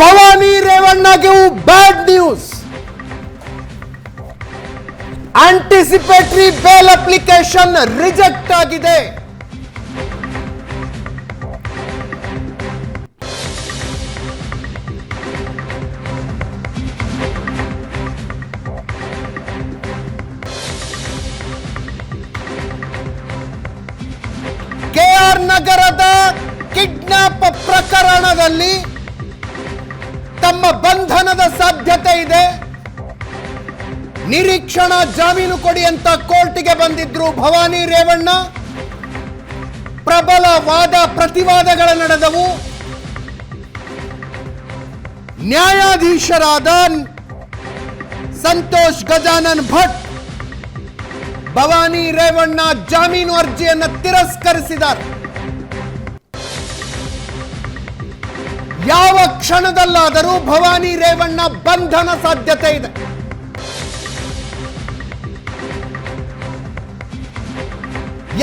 Bhavani ರೇವಣ್ಣಗೆ bad news. Anticipatory bail application reject ಆಗಿದೆ. ಸಾಧ್ಯತೆ ಇದೆ. ನಿರೀಕ್ಷಣಾ ಜಾಮೀನು ಕೊಡಿ ಅಂತ ಕೋರ್ಟಿಗೆ ಬಂದಿದ್ರು ಭವಾನಿ ರೇವಣ್ಣ. ಪ್ರಬಲ ವಾದ ಪ್ರತಿವಾದಗಳ ನಡೆದವು. ನ್ಯಾಯಾಧೀಶರಾದ ಸಂತೋಷ್ ಗಜಾನನ್ ಭಟ್, ಭವಾನಿ ರೇವಣ್ಣ ಜಾಮೀನು ಅರ್ಜಿಯನ್ನು ತಿರಸ್ಕರಿಸಿದ್ದಾರೆ. ಯಾವ ಕ್ಷಣದಲ್ಲಾದರೂ ಭವಾನಿ ರೇವಣ್ಣ ಬಂಧನ ಸಾಧ್ಯತೆ ಇದೆ.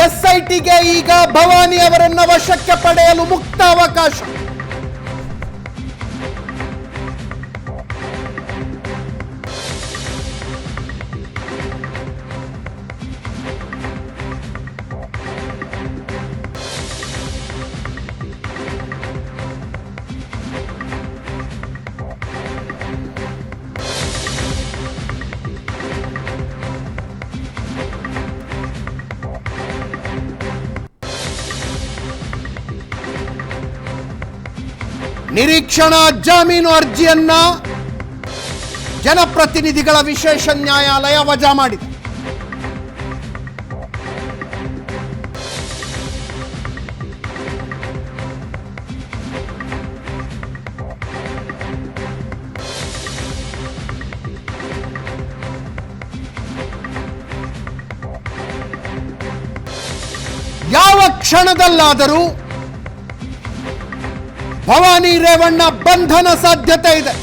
ಎಸ್ಐಟಿಗೆ ಈಗ ಭವಾನಿ ಅವರನ್ನ ವಶಕ್ಕೆ ಪಡೆಯಲು ಮುಕ್ತ ಅವಕಾಶ ನಿರೀಕ್ಷಣಾ ಜಾಮೀನು ಅರ್ಜಿಯನ್ನ ಜನಪ್ರತಿನಿಧಿಗಳ ವಿಶೇಷ ನ್ಯಾಯಾಲಯ ವಜಾ ಮಾಡಿದೆ. ಯಾವ ಕ್ಷಣದಲ್ಲಾದರೂ ಭವಾನಿ ರೇವಣ್ಣ ಬಂಧನ ಸಾಧ್ಯತೆ ಇದೆ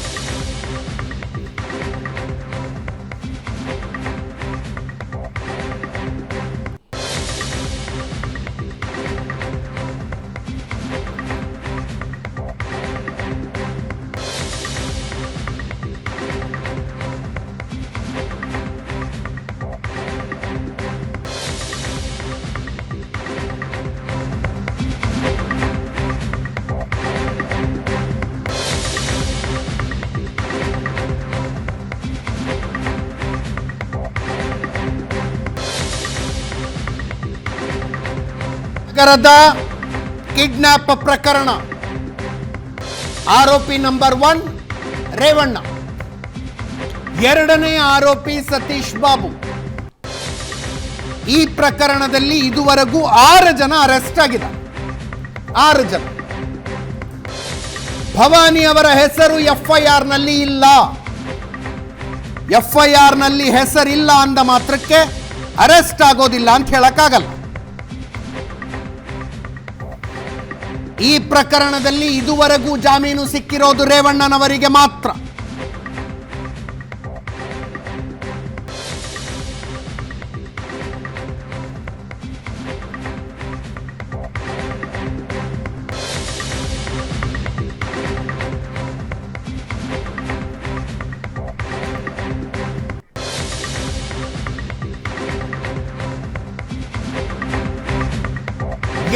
ನಗರದ ಕಿಡ್ನಾಪ್ ಪ್ರಕರಣ. ಆರೋಪಿ ನಂಬರ್ ಒನ್, ರೇವಣ್ಣ. ಎರಡನೇ ಆರೋಪಿ ಸತೀಶ್ ಬಾಬು. ಈ ಪ್ರಕರಣದಲ್ಲಿ ಇದುವರೆಗೂ ಆರು ಜನ ಅರೆಸ್ಟ್ ಆಗಿದೆ ಆರು ಜನ. ಭವಾನಿ ಅವರ ಹೆಸರು ಎಫ್ಐಆರ್ನಲ್ಲಿ ಇಲ್ಲ. ಎಫ್ಐಆರ್ನಲ್ಲಿ ಹೆಸರಿಲ್ಲ ಅಂದ ಮಾತ್ರಕ್ಕೆ ಅರೆಸ್ಟ್ ಆಗೋದಿಲ್ಲ ಅಂತ ಹೇಳಕ್ಕಾಗಲ್ಲ. ಈ ಪ್ರಕರಣದಲ್ಲಿ ಇದುವರೆಗೂ ಜಾಮೀನು ಸಿಕ್ಕಿರೋದು ರೇವಣ್ಣನವರಿಗೆ ಮಾತ್ರ.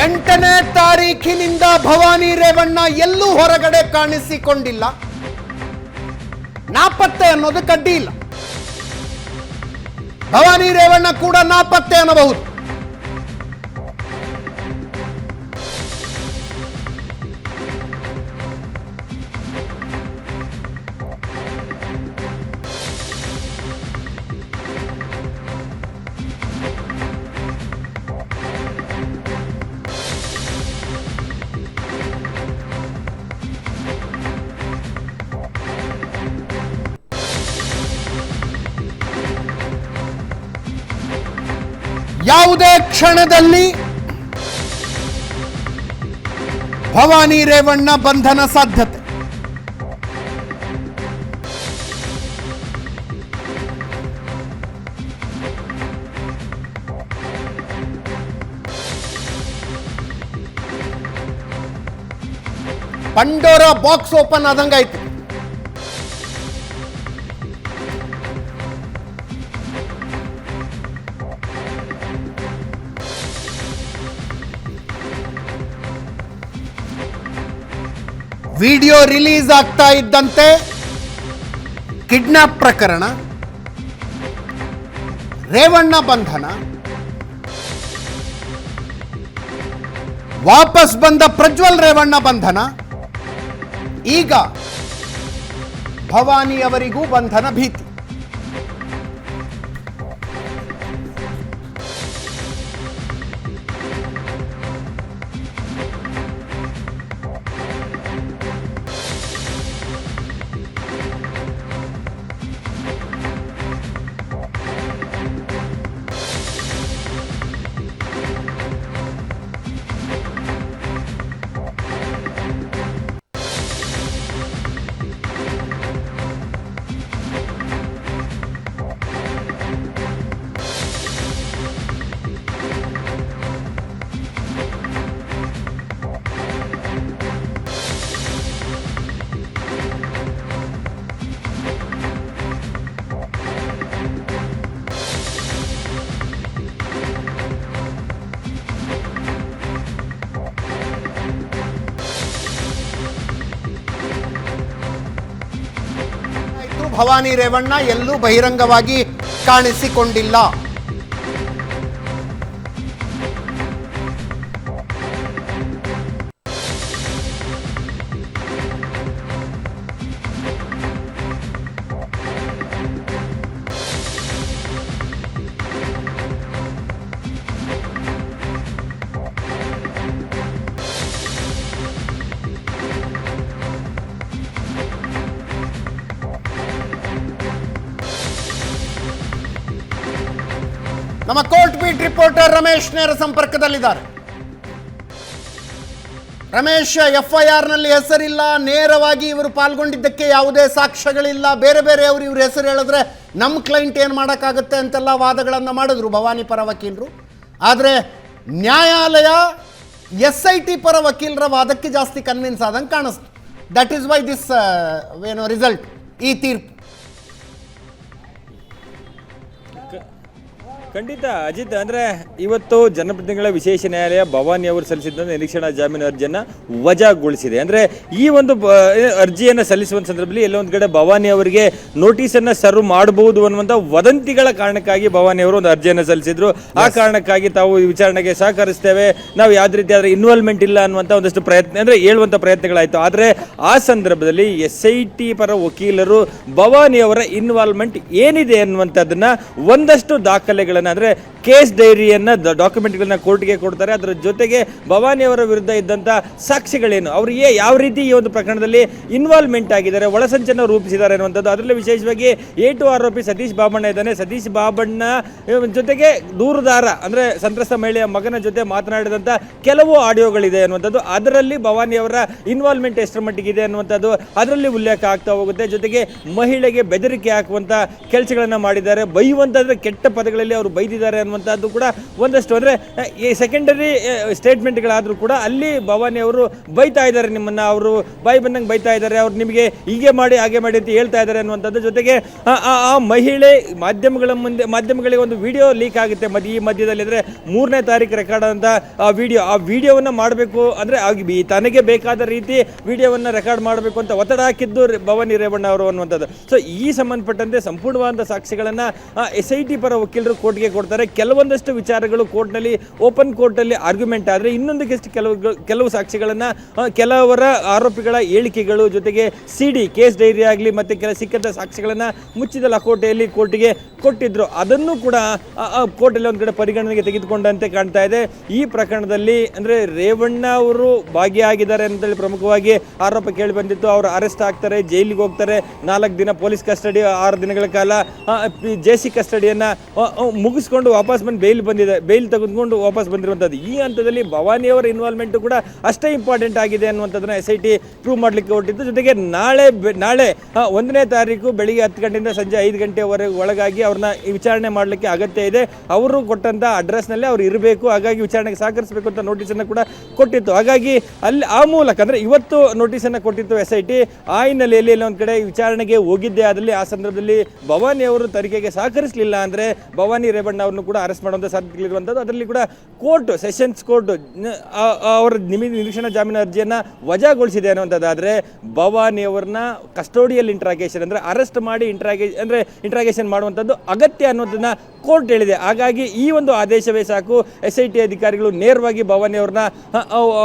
ಎಂಟನೇ ತಾರೀಖಿನಿಂದ ಭವಾನಿ ರೇವಣ್ಣ ಎಲ್ಲೂ ಹೊರಗಡೆ ಕಾಣಿಸಿಕೊಂಡಿಲ್ಲ. ನಾಪತ್ತೆ ಅನ್ನೋದು ಕಡ್ಡಿ ಇಲ್ಲ. ಭವಾನಿ ರೇವಣ್ಣ ಕೂಡ ನಾಪತ್ತೆ ಅನ್ನಬಹುದು. ಯಾವುದೇ ಕ್ಷಣದಲ್ಲಿ ಭವಾನಿ ರೇವಣ್ಣ ಬಂಧನ ಸಾಧ್ಯತೆ. ಪಂಡೋರ ಬಾಕ್ಸ್ ಓಪನ್ ಆದಂಗಾಯ್ತು. ವಿಡಿಯೋ ರಿಲೀಸ್ ಆಗ್ತಾ ಇದ್ದಂತೆ ಕಿಡ್ನಾಪ್ ಪ್ರಕರಣ, ರೇವಣ್ಣ ಬಂಧನ, ವಾಪಸ್ ಬಂದ ಪ್ರಜ್ವಲ್ ರೇವಣ್ಣ ಬಂಧನ, ಈಗ ಭವಾನಿ ಅವರಿಗೂ ಬಂಧನ ಭೀತಿ. ಭವಾನಿ ರೇವಣ್ಣ ಎಲ್ಲೂ ಬಹಿರಂಗವಾಗಿ ಕಾಣಿಸಿಕೊಂಡಿಲ್ಲ. ನಮ್ಮ ಕೋರ್ಟ್ ಬೀಟ್ ರಿಪೋರ್ಟರ್ ರಮೇಶ್ ನೇರ ಸಂಪರ್ಕದಲ್ಲಿದ್ದಾರೆ. ರಮೇಶ್ ಎಫ್ ಐ ನಲ್ಲಿ ಹೆಸರಿಲ್ಲ, ನೇರವಾಗಿ ಇವರು ಪಾಲ್ಗೊಂಡಿದ್ದಕ್ಕೆ ಯಾವುದೇ ಸಾಕ್ಷ್ಯಗಳಿಲ್ಲ. ಬೇರೆ ಬೇರೆ ಅವರು ಇವ್ರ ಹೆಸರು ಹೇಳಿದ್ರೆ ನಮ್ಮ ಕ್ಲೈಂಟ್ ಏನು ಮಾಡೋಕ್ಕಾಗುತ್ತೆ ಅಂತೆಲ್ಲ ವಾದಗಳನ್ನು ಮಾಡಿದ್ರು ಭವಾನಿ ಪರ ವಕೀಲರು. ಆದರೆ ನ್ಯಾಯಾಲಯ ಎಸ್ ಐ ಟಿ ಪರ ವಕೀಲರ ವಾದಕ್ಕೆ ಜಾಸ್ತಿ ಕನ್ವಿನ್ಸ್ ಆದಂಗೆ ಕಾಣಿಸ್ತು. ದಟ್ ಈಸ್ ವೈ ದಿಸ್ ಏನು ರಿಸಲ್ಟ್ ಈ ತೀರ್ಪು. ಖಂಡಿತ ಅಜಿತ್ ಅಂದ್ರೆ ಇವತ್ತು ಜನಪ್ರತಿನಿಧಿಗಳ ವಿಶೇಷ ನ್ಯಾಯಾಲಯ ಭವಾನಿ ಅವರು ಸಲ್ಲಿಸಿದ್ದ ನಿರೀಕ್ಷಣಾ ಜಾಮೀನು ಅರ್ಜಿಯನ್ನ ವಜಾಗೊಳಿಸಿದೆ. ಅಂದ್ರೆ ಈ ಒಂದು ಅರ್ಜಿಯನ್ನ ಸಲ್ಲಿಸುವ ಸಂದರ್ಭದಲ್ಲಿ ಎಲ್ಲೋ ಒಂದು ಕಡೆ ಭವಾನಿ ಅವರಿಗೆ ನೋಟಿಸ್ ಅನ್ನ ಸರ್ವ್ ಮಾಡಬಹುದು ಅನ್ನುವಂತ ವದಂತಿಗಳ ಕಾರಣಕ್ಕಾಗಿ ಭವಾನಿ ಅವರು ಒಂದು ಅರ್ಜಿಯನ್ನ ಸಲ್ಲಿಸಿದ್ರು. ಆ ಕಾರಣಕ್ಕಾಗಿ ತಾವು ಈ ವಿಚಾರಣೆಗೆ ಸಹಕರಿಸ್ತೇವೆ. ನಾವು ಯಾವ್ದು ರೀತಿ ಆದ್ರೆ ಇನ್ವಾಲ್ವ್ಮೆಂಟ್ ಇಲ್ಲ ಅನ್ನುವಂತ ಒಂದಷ್ಟು ಪ್ರಯತ್ನ ಅಂದ್ರೆ ಹೇಳುವಂತ ಪ್ರಯತ್ನಗಳಾಯ್ತು. ಆದ್ರೆ ಆ ಸಂದರ್ಭದಲ್ಲಿ ಎಸ್ ಐ ಟಿ ಪರ ವಕೀಲರು ಭವಾನಿ ಅವರ ಇನ್ವಾಲ್ವ್ಮೆಂಟ್ ಏನಿದೆ ಅನ್ನುವಂಥದ್ದನ್ನ ಒಂದಷ್ಟು ದಾಖಲೆಗಳನ್ನ ಅಂದ್ರೆ ಕೇಸ್ ಡೈರಿಯನ್ನು ಡಾಕ್ಯುಮೆಂಟ್ಗಳನ್ನ ಕೋರ್ಟ್ಗೆ ಕೊಡ್ತಾರೆ. ಅದರ ಜೊತೆಗೆ ಭವಾನಿ ಅವರ ವಿರುದ್ಧ ಇದ್ದಂಥ ಸಾಕ್ಷಿಗಳೇನು? ಅವರು ಏ ಯಾವ ರೀತಿ ಈ ಒಂದು ಪ್ರಕರಣದಲ್ಲಿ ಇನ್ವಾಲ್ವ್ಮೆಂಟ್ ಆಗಿದ್ದಾರೆ ಒಳಸಂಚನ ರೂಪಿಸಿದ್ದಾರೆ ಅನ್ನುವಂಥದ್ದು. ಅದರಲ್ಲಿ ವಿಶೇಷವಾಗಿ ಎ ಟು ಆರೋಪಿ ಸತೀಶ್ ಬಾಬಣ್ಣ ಇದ್ದಾನೆ. ಸತೀಶ್ ಬಾಬಣ್ಣ ಜೊತೆಗೆ ದೂರದಾರ, ಅಂದ್ರೆ ಸಂತ್ರಸ್ತ ಮಹಿಳೆಯ ಮಗನ ಜೊತೆ ಮಾತನಾಡಿದಂಥ ಕೆಲವು ಆಡಿಯೋಗಳಿದೆ ಅನ್ನುವಂಥದ್ದು. ಅದರಲ್ಲಿ ಭವಾನಿ ಅವರ ಇನ್ವಾಲ್ವ್ಮೆಂಟ್ ಎಷ್ಟರ ಮಟ್ಟಿಗೆ ಇದೆ ಅನ್ನುವಂಥದ್ದು ಅದರಲ್ಲಿ ಉಲ್ಲೇಖ ಆಗ್ತಾ ಹೋಗುತ್ತೆ. ಜೊತೆಗೆ ಮಹಿಳೆಗೆ ಬೆದರಿಕೆ ಹಾಕುವಂಥ ಕೆಲಸಗಳನ್ನು ಮಾಡಿದ್ದಾರೆ. ಬೈಯುವಂಥದ್ರೆ ಕೆಟ್ಟ ಪದಗಳಲ್ಲಿ ಅವರು ಬೈದಿದ್ದಾರೆ ಅನ್ನುವಂಥದ್ದು ಕೂಡ ಒಂದಷ್ಟು. ಅಂದರೆ ಈ ಸೆಕೆಂಡರಿ ಸ್ಟೇಟ್ಮೆಂಟ್ಗಳಾದರೂ ಕೂಡ ಅಲ್ಲಿ ಭವಾನಿ ಅವರು ಬೈತಾ ಇದ್ದಾರೆ ನಿಮ್ಮನ್ನ. ಅವರು ಬಾಯಿ ಬಂದಂಗೆ ಬೈತಾ ಇದ್ದಾರೆ. ಅವ್ರು ನಿಮಗೆ ಹೀಗೆ ಮಾಡಿ, ಹಾಗೆ ಮಾಡಿ ಅಂತ ಹೇಳ್ತಾ ಇದ್ದಾರೆ ಅನ್ನುವಂಥದ್ದು. ಜೊತೆಗೆ, ಆ- ಮಹಿಳೆ ಮಾಧ್ಯಮಗಳ ಮುಂದೆ, ಮಾಧ್ಯಮಗಳಿಗೆ ಒಂದು ವಿಡಿಯೋ ಲೀಕ್ ಆಗುತ್ತೆ. ಮಧ್ಯ ಈ ಮಧ್ಯದಲ್ಲಿ ಅಂದರೆ ಮೂರನೇ ತಾರೀಕು ರೆಕಾರ್ಡ್ ಆದಂತ, ಆ ವಿಡಿಯೋ ಆ ವಿಡಿಯೋವನ್ನು ಮಾಡಬೇಕು ಅಂದರೆ ತನಗೆ ಬೇಕಾದ ರೀತಿ ವಿಡಿಯೋವನ್ನು ರೆಕಾರ್ಡ್ ಮಾಡಬೇಕು ಅಂತ ಒತ್ತಡ ಹಾಕಿದ್ದು ಭವಾನಿ ರೇವಣ್ಣ ಅವರು ಅನ್ನುವಂಥದ್ದು. ಸೊ ಈ ಸಂಬಂಧಪಟ್ಟಂತೆ ಸಂಪೂರ್ಣವಾದ ಸಾಕ್ಷಿಗಳನ್ನು ಎಸ್ ಐ ಟಿ ಪರ ವಕೀಲರು ಕೋರ್ಟ್ಗೆ ಕೊಡ್ತಾರೆ. ಕೆಲವೊಂದಷ್ಟು ವಿಚಾರಗಳು ಕೋರ್ಟ್ನಲ್ಲಿ, ಓಪನ್ ಕೋರ್ಟಲ್ಲಿ ಆರ್ಗ್ಯುಮೆಂಟ್ ಆದರೆ ಇನ್ನೊಂದಕ್ಕೆಷ್ಟು ಕೆಲವು ಕೆಲವು ಸಾಕ್ಷಿಗಳನ್ನು ಕೆಲವರ ಆರೋಪಿಗಳ ಹೇಳಿಕೆಗಳು ಜೊತೆಗೆ ಸಿ ಡಿ ಕೇಸ್ ಡೈರಿ ಆಗಲಿ ಮತ್ತು ಕೆಲ ಸಿಕ್ಕಂಥ ಸಾಕ್ಷಿಗಳನ್ನು ಮುಚ್ಚಿದ ಲಕೋಟೆಯಲ್ಲಿ ಕೋರ್ಟಿಗೆ ಕೊಟ್ಟಿದ್ರು. ಅದನ್ನು ಕೂಡ ಕೋರ್ಟಲ್ಲಿ ಒಂದು ಕಡೆ ಪರಿಗಣನೆಗೆ ತೆಗೆದುಕೊಂಡಂತೆ ಕಾಣ್ತಾ ಇದೆ. ಈ ಪ್ರಕರಣದಲ್ಲಿ ಅಂದರೆ ರೇವಣ್ಣ ಅವರು ಭಾಗಿಯಾಗಿದ್ದಾರೆ ಅಂತೇಳಿ ಪ್ರಮುಖವಾಗಿ ಆರೋಪ ಕೇಳಿ ಬಂದಿತ್ತು. ಅವರು ಅರೆಸ್ಟ್ ಆಗ್ತಾರೆ, ಜೈಲಿಗೆ ಹೋಗ್ತಾರೆ. ನಾಲ್ಕು ದಿನ ಪೊಲೀಸ್ ಕಸ್ಟಡಿ, ಆರು ದಿನಗಳ ಕಾಲ ಜೆ ಸಿ ಕಸ್ಟಡಿಯನ್ನ ಮುಗಿಸ್ಕೊಂಡು ಬಂದು ಬೇಲ್ ಬಂದಿದೆ. ಬೇಲ್ ತೆಗೆದುಕೊಂಡು ವಾಪಸ್ ಬಂದಿರುವಂಥದ್ದು ಈ ಹಂತದಲ್ಲಿ ಭವಾನಿ ಅವರ ಇನ್ವಾಲ್ವ್ಮೆಂಟ್ ಕೂಡ ಅಷ್ಟೇ ಇಂಪಾರ್ಟೆಂಟ್ ಆಗಿದೆ ಅನ್ನುವಂಥದ್ದನ್ನು ಎಸ್ ಐ ಟಿ ಪ್ರೂವ್ ಮಾಡಲಿಕ್ಕೆ ಹೊರಟಿದ್ದು. ಜೊತೆಗೆ ನಾಳೆ ನಾಳೆ ಒಂದನೇ ತಾರೀಕು ಬೆಳಿಗ್ಗೆ ಹತ್ತು ಗಂಟೆಯಿಂದ ಸಂಜೆ ಐದು ಗಂಟೆವರೆಗೆ ಒಳಗಾಗಿ ಅವ್ರನ್ನ ವಿಚಾರಣೆ ಮಾಡಲಿಕ್ಕೆ ಅಗತ್ಯ ಇದೆ. ಅವರು ಕೊಟ್ಟಂಥ ಅಡ್ರೆಸ್ನಲ್ಲೇ ಅವ್ರು ಇರಬೇಕು. ಹಾಗಾಗಿ ವಿಚಾರಣೆಗೆ ಸಹಕರಿಸಬೇಕು ಅಂತ ನೋಟಿಸನ್ನು ಕೂಡ ಕೊಟ್ಟಿತ್ತು. ಹಾಗಾಗಿ ಅಲ್ಲಿ ಆ ಮೂಲಕ ಅಂದರೆ ಇವತ್ತು ನೋಟಿಸನ್ನು ಕೊಟ್ಟಿತ್ತು ಎಸ್ ಐ ಟಿ ಆ ಹಿನ್ನೆಲೆಯಲ್ಲಿ ಒಂದು ಕಡೆ ವಿಚಾರಣೆಗೆ ಹೋಗಿದ್ದೆ ಆದಲ್ಲಿ ಆ ಸಂದರ್ಭದಲ್ಲಿ ಭವಾನಿ ಅವರು ತನಿಖೆಗೆ ಸಹಕರಿಸಲಿಲ್ಲ ಅಂದರೆ ಭವಾನಿ ರೇವಣ್ಣ ಅವ್ರನ್ನು ಕೂಡ ಕೂಡ ಅರೆಸ್ಟ್ ಮಾಡುವಂಥ ಸಾಧ್ಯತೆಗಳಿರುವಂಥದ್ದು ಅದರಲ್ಲಿ ಕೂಡ ಕೋರ್ಟ್ ಸೆಷನ್ಸ್ ಕೋರ್ಟ್ ಅವರ ನಿಮಿ, ನಿರೀಕ್ಷಣಾ ಜಾಮೀನು ಅರ್ಜಿಯನ್ನು ವಜಾಗೊಳಿಸಿದೆ ಅನ್ನುವಂಥದ್ದಾದರೆ ಭವಾನಿ ಅವ್ರನ್ನ ಕಸ್ಟೋಡಿಯಲ್ ಇಂಟ್ರಾಗೇಷನ್ ಅಂದರೆ ಅರೆಸ್ಟ್ ಮಾಡಿ ಇಂಟ್ರಾಗೇ ಅಂದರೆ ಇಂಟ್ರಾಗೇಷನ್ ಮಾಡುವಂಥದ್ದು ಅಗತ್ಯ ಅನ್ನೋದನ್ನು ಕೋರ್ಟ್ ಹೇಳಿದೆ. ಹಾಗಾಗಿ ಈ ಒಂದು ಆದೇಶವೇ ಸಾಕು. ಎಸ್ ಐ ಟಿ ಅಧಿಕಾರಿಗಳು ನೇರವಾಗಿ ಭವಾನಿ ಅವ್ರನ್ನ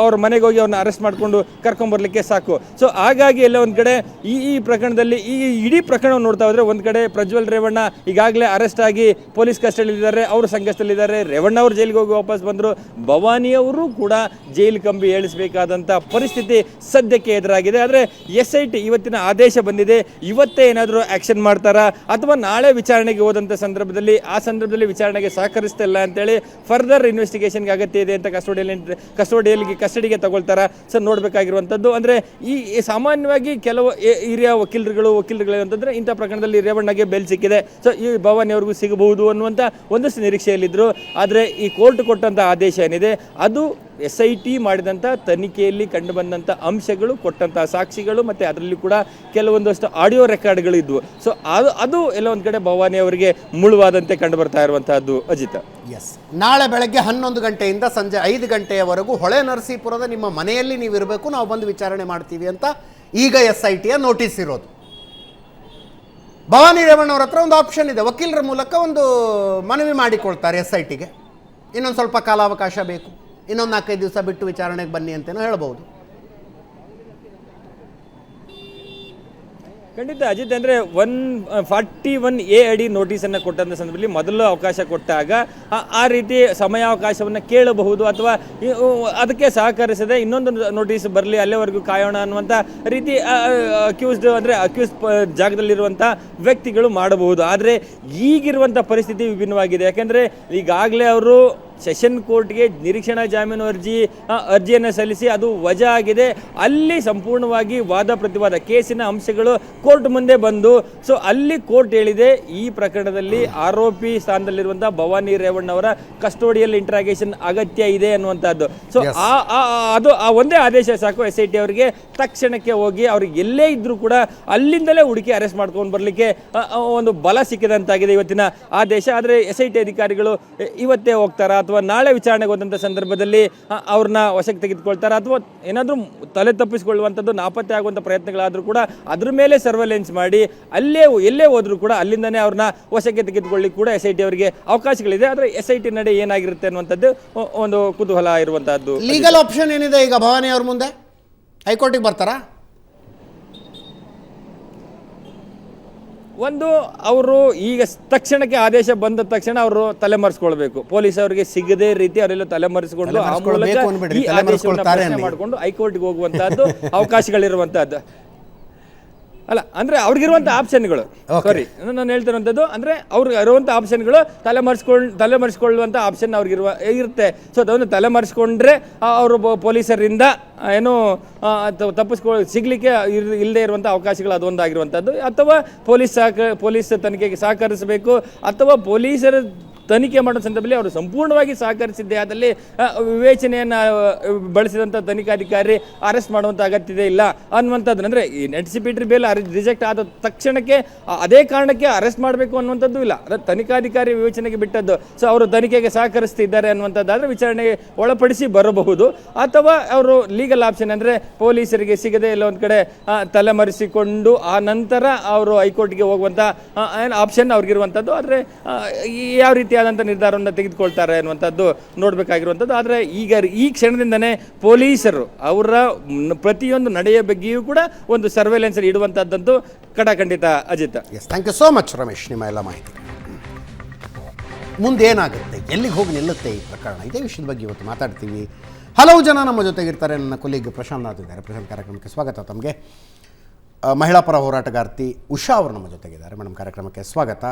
ಅವ್ರ ಮನೆಗೆ ಹೋಗಿ ಅವ್ರನ್ನ ಅರೆಸ್ಟ್ ಮಾಡಿಕೊಂಡು ಕರ್ಕೊಂಬರ್ಲಿಕ್ಕೆ ಸಾಕು. ಸೊ ಹಾಗಾಗಿ ಎಲ್ಲ ಒಂದು ಕಡೆ ಈ ಈ ಪ್ರಕರಣದಲ್ಲಿ, ಈ ಇಡೀ ಪ್ರಕರಣ ನೋಡ್ತಾ ಹೋದರೆ ಒಂದು ಕಡೆ ಪ್ರಜ್ವಲ್ ರೇವಣ್ಣ ಈಗಾಗಲೇ ಅರೆಸ್ಟ್ ಆಗಿ ಪೊಲೀಸ್ ಕಸ್ಟಡಿಯಲ್ಲಿದ್ದಾರೆ ಅವರು ಸಂಕಷ್ಟದಲ್ಲಿದ್ದಾರೆ ರೇವಣ್ಣ ಅವರು ಜೈಲಿಗೆ ಹೋಗಿ ವಾಪಸ್ ಬಂದರು ಭವಾನಿಯವರು ಕೂಡ ಜೈಲು ಕಂಬಿ ಏಳಿಸಬೇಕಾದಂಥ ಪರಿಸ್ಥಿತಿ ಸದ್ಯಕ್ಕೆ ಎದುರಾಗಿದೆ. ಆದರೆ ಎಸ್ ಐ ಇವತ್ತಿನ ಆದೇಶ ಬಂದಿದೆ, ಇವತ್ತೇ ಏನಾದರೂ ಆಕ್ಷನ್ ಮಾಡ್ತಾರಾ ಅಥವಾ ನಾಳೆ ವಿಚಾರಣೆಗೆ ಹೋದಂಥ ಸಂದರ್ಭದಲ್ಲಿ, ಆ ಸಂದರ್ಭದಲ್ಲಿ ವಿಚಾರಣೆಗೆ ಸಹಕರಿಸ್ತಿಲ್ಲ ಅಂತೇಳಿ ಫರ್ದರ್ ಇನ್ವೆಸ್ಟಿಗೇಷನ್ಗೆ ಅಗತ್ಯ ಇದೆ ಅಂತ ಕಸ್ಟೋಡಿಯಲ್ಲಿ ಕಸ್ಟೋಡಿಯಲ್ಲಿ ಕಸ್ಟಡಿಗೆ ತಗೊಳ್ತಾರಾ? ಸರ್ ನೋಡಬೇಕಾಗಿರುವಂಥದ್ದು ಅಂದರೆ ಈ ಸಾಮಾನ್ಯವಾಗಿ ಕೆಲವು ಹಿರಿಯ ವಕೀಲರುಗಳು ವಕೀಲರುಗಳು ಅಂತಂದರೆ ಇಂಥ ಪ್ರಕರಣದಲ್ಲಿ ರೇವಣ್ಣಗೆ ಬೆಲ್ ಸಿಕ್ಕಿದೆ. ಸೊ ಈ ಭವಾನಿ ಅವ್ರಿಗೂ ಸಿಗಬಹುದು ಅನ್ನುವಂಥ ಒಂದಷ್ಟು ನಿರೀಕ್ಷೆಯಲ್ಲಿದ್ದರು ಆದರೆ ಈ ಕೋರ್ಟ್ ಕೊಟ್ಟಂಥ ಆದೇಶ ಏನಿದೆ, ಅದು ಎಸ್ ಐ ಟಿ ಮಾಡಿದಂಥ ತನಿಖೆಯಲ್ಲಿ ಕಂಡು ಬಂದಂಥ ಅಂಶಗಳು ಕೊಟ್ಟಂಥ ಸಾಕ್ಷಿಗಳು ಮತ್ತು ಅದರಲ್ಲಿ ಕೂಡ ಕೆಲವೊಂದಷ್ಟು ಆಡಿಯೋ ರೆಕಾರ್ಡ್ಗಳು ಇದ್ವು. ಸೊ ಅದು ಅದು ಎಲ್ಲ ಒಂದು ಕಡೆ ಭವಾನಿ ಅವರಿಗೆ ಮುಳುವಾದಂತೆ ಕಂಡು ಬರ್ತಾ ಇರುವಂತಹದ್ದು ಅಜಿತ. ಎಸ್ ನಾಳೆ ಬೆಳಗ್ಗೆ ಹನ್ನೊಂದು ಗಂಟೆಯಿಂದ ಸಂಜೆ ಐದು ಗಂಟೆಯವರೆಗೂ ಹೊಳೆ ನರಸೀಪುರದ ನಿಮ್ಮ ಮನೆಯಲ್ಲಿ ನೀವು ಇರಬೇಕು ನಾವು ಬಂದು ವಿಚಾರಣೆ ಮಾಡ್ತೀವಿ ಅಂತ ಈಗ ಎಸ್ ಐ ಟಿಯ ನೋಟಿಸ್ ಇರೋದು. ಭವಾನಿ ರೇವಣ್ಣವ್ರ ಹತ್ರ ಒಂದು ಆಪ್ಷನ್ ಇದೆ. ವಕೀಲರ ಮೂಲಕ ಒಂದು ಮನವಿ ಮಾಡಿಕೊಳ್ತಾರೆ ಎಸ್ ಐ ಟಿಗೆ ಇನ್ನೊಂದು ಸ್ವಲ್ಪ ಕಾಲಾವಕಾಶ ಬೇಕು. ಇನ್ನೊಂದು ನಾಲ್ಕೈದು ದಿವಸ ಬಿಟ್ಟು ವಿಚಾರಣೆಗೆ ಬನ್ನಿ ಅಂತಲೂ ಹೇಳ್ಬೋದು ಖಂಡಿತ ಅಜಿತ್ ಅಂದರೆ ಒನ್ ಫಾರ್ಟಿ ಒನ್ ಎ ಅಡಿ ನೋಟಿಸನ್ನು ಕೊಟ್ಟಂಥ ಸಂದರ್ಭದಲ್ಲಿ ಮೊದಲು ಅವಕಾಶ ಕೊಟ್ಟಾಗ, ಆ- ರೀತಿ ಸಮಯಾವಕಾಶವನ್ನು ಕೇಳಬಹುದು ಅಥವಾ ಅದಕ್ಕೆ ಸಹಕರಿಸದೆ ಇನ್ನೊಂದು ನೋಟಿಸ್ ಬರಲಿ, ಅಲ್ಲಿವರೆಗೂ ಕಾಯೋಣ ಅನ್ನುವಂಥ ರೀತಿ ಅಕ್ಯೂಸ್ಡ್ ಅಂದರೆ ಅಕ್ಯೂಸ್ ಜಾಗದಲ್ಲಿರುವಂಥ ವ್ಯಕ್ತಿಗಳು ಮಾಡಬಹುದು. ಆದರೆ ಈಗಿರುವಂಥ ಪರಿಸ್ಥಿತಿ ವಿಭಿನ್ನವಾಗಿದೆ. ಯಾಕೆಂದರೆ ಈಗಾಗಲೇ ಅವರು ಸೆಷನ್ ಕೋರ್ಟ್ಗೆ ನಿರೀಕ್ಷಣಾ ಜಾಮೀನು ಅರ್ಜಿ ಅರ್ಜಿಯನ್ನು ಸಲ್ಲಿಸಿ ಅದು ವಜಾ ಆಗಿದೆ. ಅಲ್ಲಿ ಸಂಪೂರ್ಣವಾಗಿ ವಾದ ಪ್ರತಿವಾದ ಕೇಸಿನ ಅಂಶಗಳು ಕೋರ್ಟ್ ಮುಂದೆ ಬಂದು ಸೊ ಅಲ್ಲಿ ಕೋರ್ಟ್ ಹೇಳಿದೆ ಈ ಪ್ರಕರಣದಲ್ಲಿ ಆರೋಪಿ ಸ್ಥಾನದಲ್ಲಿರುವಂಥ ಭವಾನಿ ರೇವಣ್ಣ ಅವರ ಕಸ್ಟೋಡಿಯಲ್ ಇಂಟ್ರಾಗೇಷನ್ ಅಗತ್ಯ ಇದೆ ಅನ್ನುವಂಥದ್ದು. ಸೊ ಆ ಅದು ಆ ಒಂದೇ ಆದೇಶ ಸಾಕು ಎಸ್ ಐ ಟಿ ಅವರಿಗೆ. ತಕ್ಷಣಕ್ಕೆ ಹೋಗಿ ಅವ್ರಿಗೆ ಎಲ್ಲೇ ಇದ್ರೂ ಕೂಡ ಅಲ್ಲಿಂದಲೇ ಹುಡುಕಿ ಅರೆಸ್ಟ್ ಮಾಡ್ಕೊಂಡು ಬರಲಿಕ್ಕೆ ಒಂದು ಬಲ ಸಿಕ್ಕಿದಂತಾಗಿದೆ ಇವತ್ತಿನ ಆದೇಶ. ಆದರೆ ಎಸ್ ಐ ಟಿ ಅಧಿಕಾರಿಗಳು ಇವತ್ತೇ ಹೋಗ್ತಾರಾ ಅಥವಾ ನಾಳೆ ವಿಚಾರಣೆಗೆ ಹೋದಂಥ ಸಂದರ್ಭದಲ್ಲಿ ಅವ್ರನ್ನ ವಶಕ್ಕೆ ತೆಗೆದುಕೊಳ್ತಾರೆ? ಅಥವಾ ಏನಾದರೂ ತಲೆ ತಪ್ಪಿಸಿಕೊಳ್ಳುವಂಥದ್ದು ನಾಪತ್ತೆ ಆಗುವಂಥ ಪ್ರಯತ್ನಗಳಾದರೂ ಕೂಡ ಅದ್ರ ಮೇಲೆ ಸರ್ವೆಲೆನ್ಸ್ ಮಾಡಿ, ಅಲ್ಲೇ ಎಲ್ಲೇ ಹೋದರೂ ಕೂಡ ಅಲ್ಲಿಂದನೇ ಅವ್ರನ್ನ ವಶಕ್ಕೆ ತೆಗೆದುಕೊಳ್ಳಿಕ್ಕೆ ಕೂಡ ಎಸ್ ಐ ಟಿ ಅವರಿಗೆ ಅವಕಾಶಗಳಿದೆ. ಆದರೆ ಎಸ್ ಐ ಟಿ ನಡೆ ಏನಾಗಿರುತ್ತೆ ಅನ್ನುವಂಥದ್ದು ಒಂದು ಕುತೂಹಲ ಇರುವಂತಹದ್ದು. ಲೀಗಲ್ ಆಪ್ಷನ್ ಏನಿದೆ ಈಗ ಭವಾನಿ ಅವ್ರ ಮುಂದೆ? ಹೈಕೋರ್ಟಿಗೆ ಬರ್ತಾರಾ? ಒಂದು ಅವರು ಈಗ ತಕ್ಷಣಕ್ಕೆ ಆದೇಶ ಬಂದ ತಕ್ಷಣ ಅವರು ತಲೆಮರೆಸ್ಕೊಳ್ಬೇಕು. ಪೊಲೀಸ್ ಅವರಿಗೆ ಸಿಗದೇ ರೀತಿ ಅವರೆಲ್ಲ ತಲೆಮರೆಸಿಕೊಂಡು ಆ ಮೂಲಕ ತಲೆಮರೆಸ್ಕೊಳ್ಬೇಕು ಅನ್ಬೇಡ್ರಿ, ಈ ಆದೇಶವನ್ನ ಪ್ರಶ್ನೆ ಮಾಡಿಕೊಂಡು ಹೈಕೋರ್ಟ್ಗೆ ಹೋಗುವಂತಹದ್ದು ಅವಕಾಶಗಳಿರುವಂತಹದ್ದು. ಅಲ್ಲ ಅಂದ್ರೆ ಅವ್ರಿಗಿರುವಂತ ಆಪ್ಷನ್ಗಳು ಸಾರಿ ನಾನು ಹೇಳ್ತಿರುವಂಥದ್ದು ಅಂದ್ರೆ ಅವ್ರಿಗೆ ಇರುವಂತ ಆಪ್ಷನ್ಗಳು ತಲೆಮರೆಸ್ಕೊಂಡು ತಲೆಮರೆಸ್ಕೊಳ್ಳುವಂತ ಆಪ್ಷನ್ ಅವ್ರಿಗಿರುವ ಇರುತ್ತೆ. ಸೊ ಅದನ್ನು ತಲೆಮರೆಸ್ಕೊಂಡ್ರೆ ಅವರು ಪೊಲೀಸರಿಂದ ಏನು ತಪ್ಪಿಸ್ಕೊ ಸಿಗ್ಲಿಕ್ಕೆ ಇಲ್ಲದೆ ಇರುವಂಥ ಅವಕಾಶಗಳು ಅದೊಂದಾಗಿರುವಂಥದ್ದು. ಅಥವಾ ಪೊಲೀಸ್ ಸಹಕ ಪೊಲೀಸ್ ತನಿಖೆಗೆ ಸಹಕರಿಸಬೇಕು ಅಥವಾ ಪೊಲೀಸರ ತನಿಖೆ ಮಾಡೋ ಸಂದರ್ಭದಲ್ಲಿ ಅವರು ಸಂಪೂರ್ಣವಾಗಿ ಸಹಕರಿಸಿದ್ದೆ ಆದಲ್ಲಿ ವಿವೇಚನೆಯನ್ನು ಬಳಸಿದಂಥ ತನಿಖಾಧಿಕಾರಿ ಅರೆಸ್ಟ್ ಮಾಡುವಂಥ ಅಗತ್ಯತೆ ಇಲ್ಲ ಅನ್ನುವಂಥದ್ದು. ಅಂದರೆ ಈ ನೆಟ್ಸಿಪಿಟ್ರಿ ಬೇಲ್ ರಿಜೆಕ್ಟ್ ಆದ ತಕ್ಷಣಕ್ಕೆ ಅದೇ ಕಾರಣಕ್ಕೆ ಅರೆಸ್ಟ್ ಮಾಡಬೇಕು ಅನ್ನುವಂಥದ್ದು ಇಲ್ಲ. ಅದು ತನಿಖಾಧಿಕಾರಿ ವಿವೇಚನೆಗೆ ಬಿಟ್ಟದ್ದು. ಸೊ ಅವರು ತನಿಖೆಗೆ ಸಹಕರಿಸ್ತಿದ್ದಾರೆ ಅನ್ನುವಂಥದ್ದಾದರೆ ವಿಚಾರಣೆಗೆ ಒಳಪಡಿಸಿ ಬರಬಹುದು. ಅಥವಾ ಅವರು ಲೀಗಲ್ ಆಪ್ಷನ್ ಅಂದರೆ ಪೊಲೀಸರಿಗೆ ಸಿಗದೆ ಇಲ್ಲ ಒಂದು ಕಡೆ ತಲೆಮರೆಸಿಕೊಂಡು ಆ ನಂತರ ಅವರು ಹೈಕೋರ್ಟ್ಗೆ ಹೋಗುವಂಥ ಆಪ್ಷನ್ ಅವ್ರಿಗಿರುವಂಥದ್ದು. ಆದರೆ ಯಾವ ರೀತಿಯಾದಂಥ ನಿರ್ಧಾರವನ್ನು ತೆಗೆದುಕೊಳ್ತಾರೆ ಅನ್ನುವಂಥದ್ದು ನೋಡಬೇಕಾಗಿರುವಂಥದ್ದು. ಆದರೆ ಈಗ ಈ ಕ್ಷಣದಿಂದನೇ ಪೊಲೀಸರು ಅವರ ಪ್ರತಿಯೊಂದು ನಡೆಯ ಬಗ್ಗೆಯೂ ಕೂಡ ಒಂದು ಸರ್ವೆಲೆನ್ಸ್ ಇಡುವಂಥದ್ದಂತೂ ಕಡಖಂಡಿತ Ajit. Yes thank you so much Ramesh, ನಿಮ್ಮ ಎಲ್ಲ ಮಾಹಿತಿ. ಮುಂದೇನಾಗುತ್ತೆ ಎಲ್ಲಿಗೆ ಹೋಗಿ ನಿಲ್ಲುತ್ತೆ ಈ ಪ್ರಕರಣ? ಇದೇ ವಿಷಯದ ಬಗ್ಗೆ ಇವತ್ತು ಮಾತಾಡ್ತೀವಿ ಹಲವು ಜನ ನಮ್ಮ ಜೊತೆಗಿರ್ತಾರೆ. ನನ್ನ ಕೊಲೀಗ್ ಪ್ರಶಾಂತ್ ನಾಥ್ ಇದ್ದಾರೆ. ಪ್ರಶಾಂತ್ ಕಾರ್ಯಕ್ರಮಕ್ಕೆ ಸ್ವಾಗತ ತಮಗೆ. ಮಹಿಳಾ ಪರ ಹೋರಾಟಗಾರ್ತಿ ಉಷಾ ಅವರು ನಮ್ಮ ಜೊತೆಗಿದ್ದಾರೆ. ಮೇಡಮ್ ಕಾರ್ಯಕ್ರಮಕ್ಕೆ ಸ್ವಾಗತ.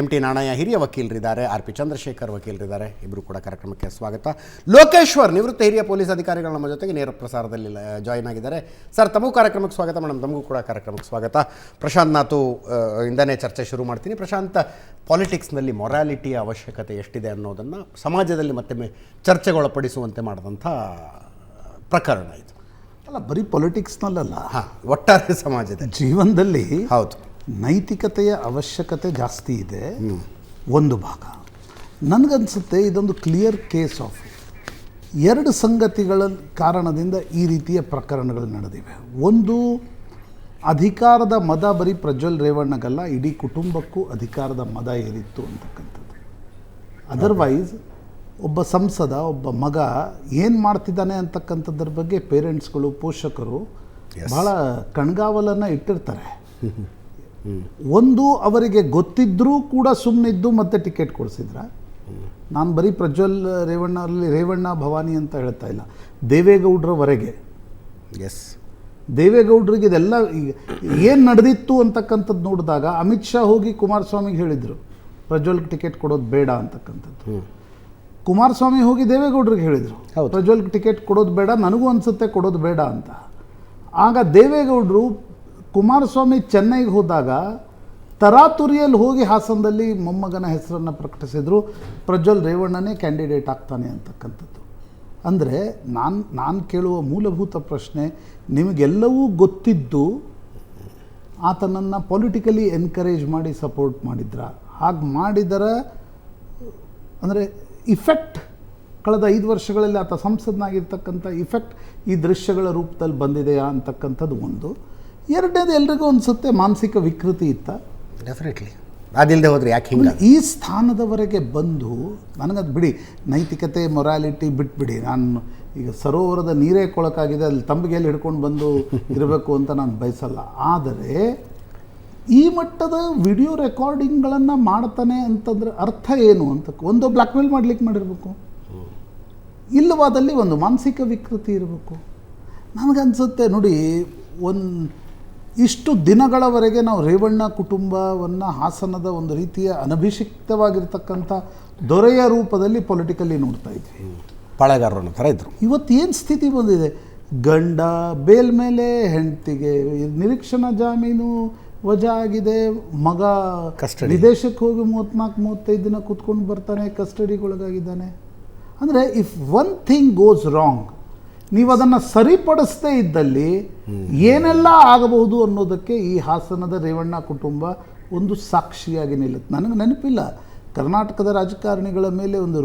ಎಂ ಟಿ ನಾಣಯ್ಯ ಹಿರಿಯ ವಕೀಲರಿದ್ದಾರೆ, ಆರ್ ಪಿ ಚಂದ್ರಶೇಖರ್ ವಕೀಲರಿದ್ದಾರೆ ಇಬ್ಬರು ಕೂಡ ಕಾರ್ಯಕ್ರಮಕ್ಕೆ ಸ್ವಾಗತ. ಲೋಕೇಶ್ವರ್, ನಿವೃತ್ತ ಹಿರಿಯ ಪೊಲೀಸ್ ಅಧಿಕಾರಿಗಳು ನಮ್ಮ ಜೊತೆಗೆ ನೇರ ಪ್ರಸಾರದಲ್ಲಿ ಜಾಯಿನ್ ಆಗಿದ್ದಾರೆ. ಸರ್, ತಮಗೂ ಕಾರ್ಯಕ್ರಮಕ್ಕೆ ಸ್ವಾಗತ ಮೇಡಮ್ ತಮಗೂ ಕೂಡ ಕಾರ್ಯಕ್ರಮಕ್ಕೆ ಸ್ವಾಗತ. ಪ್ರಶಾಂತ್ ನಾತು ಇಂದನೇ ಚರ್ಚೆ ಶುರು ಮಾಡ್ತೀನಿ. ಪ್ರಶಾಂತ್, ಪಾಲಿಟಿಕ್ಸ್ನಲ್ಲಿ ಮೊರಾಲಿಟಿಯ ಅವಶ್ಯಕತೆ ಎಷ್ಟಿದೆ ಅನ್ನೋದನ್ನು ಸಮಾಜದಲ್ಲಿ ಮತ್ತೊಮ್ಮೆ ಚರ್ಚೆಗೊಳಪಡಿಸುವಂತೆ ಮಾಡಿದಂಥ ಪ್ರಕರಣ ಇದು. ಅಲ್ಲ ಬರೀ ಪೊಲಿಟಿಕ್ಸ್ನಲ್ಲ ಹಾಂ ಒಟ್ಟಾರೆ ಸಮಾಜದ ಜೀವನದಲ್ಲಿ ಹೌದು. ನೈತಿಕತೆಯ ಅವಶ್ಯಕತೆ ಜಾಸ್ತಿ ಇದೆ. ಒಂದು ಭಾಗ. ನನಗನ್ಸುತ್ತೆ ಇದೊಂದು ಕ್ಲಿಯರ್ ಕೇಸ್ ಆಫ್ ಎರಡು ಸಂಗತಿಗಳ ಕಾರಣದಿಂದ ಈ ರೀತಿಯ ಪ್ರಕರಣಗಳು ನಡೆದಿವೆ. ಒಂದು ಅಧಿಕಾರದ ಮದ ಬರೀ ಪ್ರಜ್ವಲ್ ರೇವಣ್ಣಗಲ್ಲ ಇಡೀ ಕುಟುಂಬಕ್ಕೂ ಅಧಿಕಾರದ ಮದ ಏರಿತ್ತು ಅಂತಕ್ಕಂಥದ್ದು. ಅದರ್ವೈಸ್ ಒಬ್ಬ ಸಂಸದ ಒಬ್ಬ ಮಗ ಏನು ಮಾಡ್ತಿದ್ದಾನೆ ಅಂತಕ್ಕಂಥದ್ರ ಬಗ್ಗೆ ಪೇರೆಂಟ್ಸ್ಗಳು ಪೋಷಕರು ಬಹಳ ಕಣ್ಗಾವಲನ್ನು ಇಟ್ಟಿರ್ತಾರೆ. ಒಂದು ಅವರಿಗೆ ಗೊತ್ತಿದ್ದರೂ ಕೂಡ ಸುಮ್ಮನಿದ್ದು ಮತ್ತೆ ಟಿಕೆಟ್ ಕೊಡಿಸಿದ್ರ. ನಾನು ಬರೀ ಪ್ರಜ್ವಲ್ ರೇವಣ್ಣ ಅಲ್ಲಿ ರೇವಣ್ಣ ಭವಾನಿ ಅಂತ ಹೇಳ್ತಾ ಇಲ್ಲ. ದೇವೇಗೌಡರವರೆಗೆ. ಎಸ್ ದೇವೇಗೌಡರಿಗೆ ಇದೆಲ್ಲ ಏನು ನಡೆದಿತ್ತು ಅಂತಕ್ಕಂಥದ್ದು ನೋಡಿದಾಗ ಅಮಿತ್ ಶಾ ಹೋಗಿ ಕುಮಾರಸ್ವಾಮಿಗೆ ಹೇಳಿದರು. ಪ್ರಜ್ವಲ್ಗೆ ಟಿಕೆಟ್ ಕೊಡೋದು ಬೇಡ ಅಂತಕ್ಕಂಥದ್ದು. ಕುಮಾರಸ್ವಾಮಿ ಹೋಗಿ ದೇವೇಗೌಡರಿಗೆ ಹೇಳಿದರು ಪ್ರಜ್ವಲ್ ಪ್ರಜ್ವಲ್ಗೆ ಟಿಕೆಟ್ ಕೊಡೋದು ಬೇಡ ನನಗೂ ಅನಿಸುತ್ತೆ ಕೊಡೋದು ಬೇಡ ಅಂತ. ಆಗ ದೇವೇಗೌಡರು ಕುಮಾರಸ್ವಾಮಿ ಚೆನ್ನೈಗೆ ಹೋದಾಗ ತರಾತುರಿಯಲ್ಲಿ ಹೋಗಿ ಹಾಸನದಲ್ಲಿ ಮೊಮ್ಮಗನ ಹೆಸರನ್ನು ಪ್ರಕಟಿಸಿದ್ರು ಪ್ರಜ್ವಲ್ ರೇವಣ್ಣನೇ ಕ್ಯಾಂಡಿಡೇಟ್ ಆಗ್ತಾನೆ ಅಂತಕ್ಕಂಥದ್ದು. ಅಂದರೆ ನಾನು ನಾನು ಕೇಳುವ ಮೂಲಭೂತ ಪ್ರಶ್ನೆ ನಿಮಗೆಲ್ಲವೂ ಗೊತ್ತಿದ್ದು ಆತನನ್ನು ಪೊಲಿಟಿಕಲಿ ಎನ್ಕರೇಜ್ ಮಾಡಿ ಸಪೋರ್ಟ್ ಮಾಡಿದ್ರ? ಹಾಗೆ ಮಾಡಿದರ ಅಂದರೆ ಇಫೆಕ್ಟ್ ಕಳೆದ ಐದು ವರ್ಷಗಳಲ್ಲಿ ಆತ ಸಂಸದನಾಗಿರ್ತಕ್ಕಂಥ ಇಫೆಕ್ಟ್ ಈ ದೃಶ್ಯಗಳ ರೂಪದಲ್ಲಿ ಬಂದಿದೆಯಾ ಅಂತಕ್ಕಂಥದ್ದು ಒಂದು. ಎರಡನೇದು ಎಲ್ರಿಗೂ ಅನಿಸುತ್ತೆ ಮಾನಸಿಕ ವಿಕೃತಿ ಇತ್ತ. ಡೆಫಿನೆಟ್ಲಿ ಅದಿಲ್ಲದೆ ಹೋದ್ರೆ ಯಾಕೆ ಹಿಂಗೆ? ಈ ಸ್ಥಾನದವರೆಗೆ ಬಂದು ನನಗದು ಬಿಡಿ ನೈತಿಕತೆ ಮೊರಾಲಿಟಿ ಬಿಟ್ಬಿಡಿ. ನಾನು ಈಗ ಸರೋವರದ ನೀರೇ ಕೊಳಕಾಗಿದೆ ಅಲ್ಲಿ ತಂಬಿಗೆಯಲ್ಲಿ ಹಿಡ್ಕೊಂಡು ಬಂದು ಇರಬೇಕು ಅಂತ ನಾನು ಬಯಸಲ್ಲ. ಆದರೆ ಈ ಮಟ್ಟದ ವಿಡಿಯೋ ರೆಕಾರ್ಡಿಂಗ್ಗಳನ್ನು ಮಾಡ್ತಾನೆ ಅಂತಂದ್ರೆ ಅರ್ಥ ಏನು ಅಂತ ಒಂದು ಬ್ಲ್ಯಾಕ್ ಮೇಲ್ ಮಾಡ್ಲಿಕ್ಕೆ ಮಾಡಿರಬೇಕು. ಇಲ್ಲವಾದಲ್ಲಿ ಒಂದು ಮಾನಸಿಕ ವಿಕೃತಿ ಇರಬೇಕು. ನನಗನ್ಸುತ್ತೆ ನೋಡಿ ಒಂದು ಇಷ್ಟು ದಿನಗಳವರೆಗೆ ನಾವು ರೇವಣ್ಣ ಕುಟುಂಬವನ್ನು ಹಾಸನದ ಒಂದು ರೀತಿಯ ಅನಭಿಷಿಕ್ತವಾಗಿರ್ತಕ್ಕಂಥ ದೊರೆಯ ರೂಪದಲ್ಲಿ ಪೊಲಿಟಿಕಲಿ ನೋಡ್ತಾ ಇದ್ವಿ. ಪಾಳೆಗಾರರು ಅನ್ನೋ ಥರ ಇದ್ರು. ಇವತ್ತು ಏನು ಸ್ಥಿತಿ ಬಂದಿದೆ? ಗಂಡ ಬೇಲ್ ಮೇಲೆ ಹೆಂಡತಿಗೆ ನಿರೀಕ್ಷಣಾ ಜಾಮೀನು ವಜಾ ಆಗಿದೆ ಮಗ ಕಸ್ಟಡಿ. ವಿದೇಶಕ್ಕೆ ಹೋಗಿ ಮೂವತ್ನಾಲ್ಕು ಮೂವತ್ತೈದು ದಿನ ಕೂತ್ಕೊಂಡು ಬರ್ತಾನೆ ಕಸ್ಟಡಿಗೊಳಗಾಗಿದ್ದಾನೆ. ಅಂದರೆ if one thing goes wrong ನೀವು ಅದನ್ನು ಸರಿಪಡಿಸದೇ ಇದ್ದಲ್ಲಿ ಏನೆಲ್ಲ ಆಗಬಹುದು ಅನ್ನೋದಕ್ಕೆ ಈ ಹಾಸನದ ರೇವಣ್ಣ ಕುಟುಂಬ ಒಂದು ಸಾಕ್ಷಿಯಾಗಿ ನಿಲ್ಲುತ್ತೆ. ನನಗೆ ನೆನಪಿಲ್ಲ ಕರ್ನಾಟಕದ ರಾಜಕಾರಣಿಗಳ ಮೇಲೆ ಒಂದು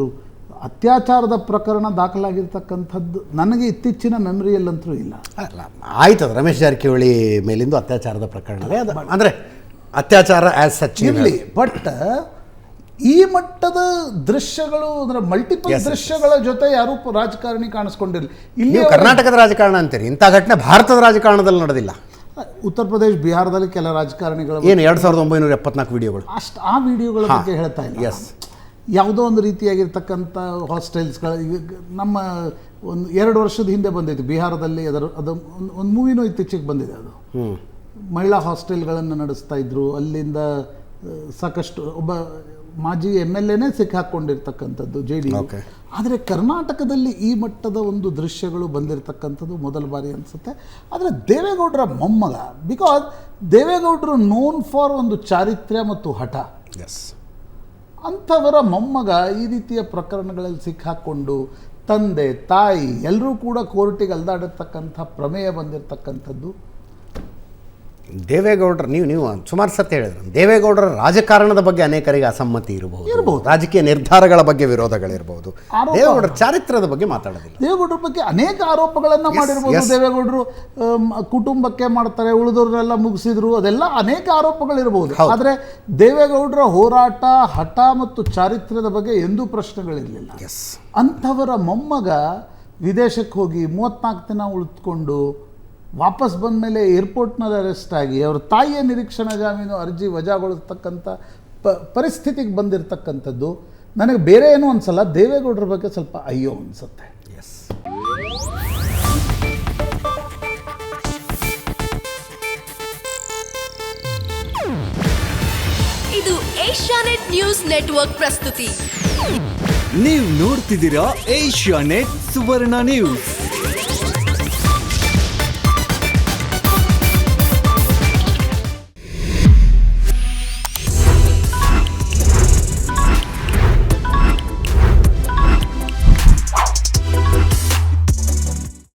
ಅತ್ಯಾಚಾರದ ಪ್ರಕರಣ ದಾಖಲಾಗಿರ್ತಕ್ಕಂಥದ್ದು ನನಗೆ ಇತ್ತೀಚಿನ ಮೆಮರಿಯಲ್ಲಂತೂ ಇಲ್ಲ. ಅಲ್ಲ ಆಯ್ತು ಅದು ರಮೇಶ್ ಜಾರಕಿಹೊಳಿ ಮೇಲಿಂದು ಅತ್ಯಾಚಾರದ ಪ್ರಕರಣವೇ ಅದು. ಅಂದರೆ ಅತ್ಯಾಚಾರ ಆ್ಯಸ್ ಸಚ್ ಇರಲಿ ಬಟ್ ಈ ಮಟ್ಟದ ದೃಶ್ಯಗಳು ಅಂದ್ರೆ ಮಲ್ಟಿಪಲ್ ದೃಶ್ಯಗಳ ಜೊತೆ ಯಾರೂ ಪ- ರಾಜಕಾರಣಿ ಕಾಣಿಸ್ಕೊಂಡಿರಲಿ. ಇಲ್ಲಿ ನೀವು ಕರ್ನಾಟಕದ ರಾಜಕಾರಣ ಅಂತೀರಿ ಇಂಥ ಘಟನೆ ಭಾರತದ ರಾಜಕಾರಣದಲ್ಲಿ ನಡೆದಿಲ್ಲ. ಉತ್ತರ ಪ್ರದೇಶ ಬಿಹಾರದಲ್ಲಿ ಕೆಲ ರಾಜಕಾರಣಿಗಳು ಏನು ಎರಡು ಸಾವಿರದ ಒಂಬೈನೂರ ಎಪ್ಪತ್ನಾಲ್ಕು ವಿಡಿಯೋಗಳು? ಅಷ್ಟು ಆ ವಿಡಿಯೋಗಳ ಬಗ್ಗೆ ಹೇಳ್ತಾ ಇಲ್ಲ. Yes. ಯಾವುದೋ ಒಂದು ರೀತಿಯಾಗಿರ್ತಕ್ಕಂಥ ಹಾಸ್ಟೆಲ್ಸ್ಗಳ ಈಗ ನಮ್ಮ ಒಂದು ಎರಡು ವರ್ಷದ ಹಿಂದೆ ಬಂದಿತ್ತು ಬಿಹಾರದಲ್ಲಿ ಅದರ ಅದು ಒಂದು ಒಂದು ಮೂವಿನೂ ಇತ್ತೀಚೆಗೆ ಬಂದಿದೆ ಅದು. ಮಹಿಳಾ ಹಾಸ್ಟೆಲ್ಗಳನ್ನು ನಡೆಸ್ತಾ ಇದ್ರು ಅಲ್ಲಿಂದ ಸಾಕಷ್ಟು ಒಬ್ಬ ಮಾಜಿ ಎಂ ಎಲ್ ಎನೇ ಸಿಕ್ಕಾಕೊಂಡಿರ್ತಕ್ಕಂಥದ್ದು ಜೆ ಡಿ ಆದರೆ ಕರ್ನಾಟಕದಲ್ಲಿ ಈ ಮಟ್ಟದ ಒಂದು ದೃಶ್ಯಗಳು ಬಂದಿರತಕ್ಕಂಥದ್ದು ಮೊದಲ ಬಾರಿ ಅನಿಸುತ್ತೆ. ಆದರೆ ದೇವೇಗೌಡರ ಮೊಮ್ಮಗ ಬಿಕಾಸ್ ದೇವೇಗೌಡರು ನೋನ್ ಫಾರ್ ಒಂದು ಚಾರಿತ್ರ್ಯ ಮತ್ತು ಹಠ. ಎಸ್ ಅಂಥವರ ಮೊಮ್ಮಗ ಈ ರೀತಿಯ ಪ್ರಕರಣಗಳಲ್ಲಿ ಸಿಕ್ಕಾಕ್ಕೊಂಡು ತಂದೆ ತಾಯಿ ಎಲ್ಲರೂ ಕೂಡ ಕೋರ್ಟಿಗೆ ಅಲ್ದಾಡಿರ್ತಕ್ಕಂಥ ಪ್ರಮೇಯ ಬಂದಿರತಕ್ಕಂಥದ್ದು ದೇವೇಗೌಡರು ನೀವು ನೀವು ಸುಮಾರು ಸತ್ಯ ಹೇಳಿದ್ರು ದೇವೇಗೌಡರ ರಾಜಕಾರಣದ ಬಗ್ಗೆ ಅನೇಕರಿಗೆ ಅಸಮ್ಮತಿ ಇರಬಹುದು ಇರಬಹುದು. ರಾಜಕೀಯ ನಿರ್ಧಾರಗಳ ಬಗ್ಗೆ ವಿರೋಧಗಳಿರಬಹುದು. ದೇವೇಗೌಡರ ಚಾರಿತ್ರದ ಬಗ್ಗೆ ಮಾತಾಡೋದಿಲ್ಲ ದೇವೇಗೌಡರ ಬಗ್ಗೆ ಅನೇಕ ಆರೋಪಗಳನ್ನು ಮಾಡಿರಬಹುದು ಮಾಡಿರ್ಬೋದು. ದೇವೇಗೌಡರು ಕುಟುಂಬಕ್ಕೆ ಮಾಡ್ತಾರೆ ಉಳಿದವ್ರನ್ನೆಲ್ಲ ಮುಗಿಸಿದ್ರು ಅದೆಲ್ಲ ಅನೇಕ ಆರೋಪಗಳಿರಬಹುದು ಹೌದು. ಆದರೆ ದೇವೇಗೌಡರ ಹೋರಾಟ ಹಠ ಮತ್ತು ಚಾರಿತ್ರ್ಯದ ಬಗ್ಗೆ ಎಂದೂ ಪ್ರಶ್ನೆಗಳಿರಲಿಲ್ಲ ಎಸ್ ಅಂಥವರ ಮೊಮ್ಮಗ ವಿದೇಶಕ್ಕೆ ಹೋಗಿ ಮೂವತ್ನಾಲ್ಕು ದಿನ ಉಳಿದುಕೊಂಡು ವಾಪಸ್ ಬಂದ ಮೇಲೆ ಏರ್ಪೋರ್ಟ್ನಲ್ಲಿ ಅರೆಸ್ಟ್ ಆಗಿ ಅವ್ರ ತಾಯಿಯ ನಿರೀಕ್ಷಣಾ ಜಾಮೀನು ಅರ್ಜಿ ವಜಾಗೊಳಿಸ್ತಕ್ಕಂಥ ಪ ಪರಿಸ್ಥಿತಿಗೆ ಬಂದಿರತಕ್ಕಂಥದ್ದು ನನಗೆ ಬೇರೆ ಏನೂ ಅನಿಸಲ್ಲ ದೇವೇಗೌಡರ ಬಗ್ಗೆ ಸ್ವಲ್ಪ ಅಯ್ಯೋ ಅನಿಸುತ್ತೆ. ಎಸ್ ಇದು ಏಷ್ಯಾನೆಟ್ ನ್ಯೂಸ್ ನೆಟ್ವರ್ಕ್ ಪ್ರಸ್ತುತಿ. ನೀವು ನೋಡ್ತಿದ್ದೀರಾ ಏಷ್ಯಾನೆಟ್ ಸುವರ್ಣ ನ್ಯೂಸ್.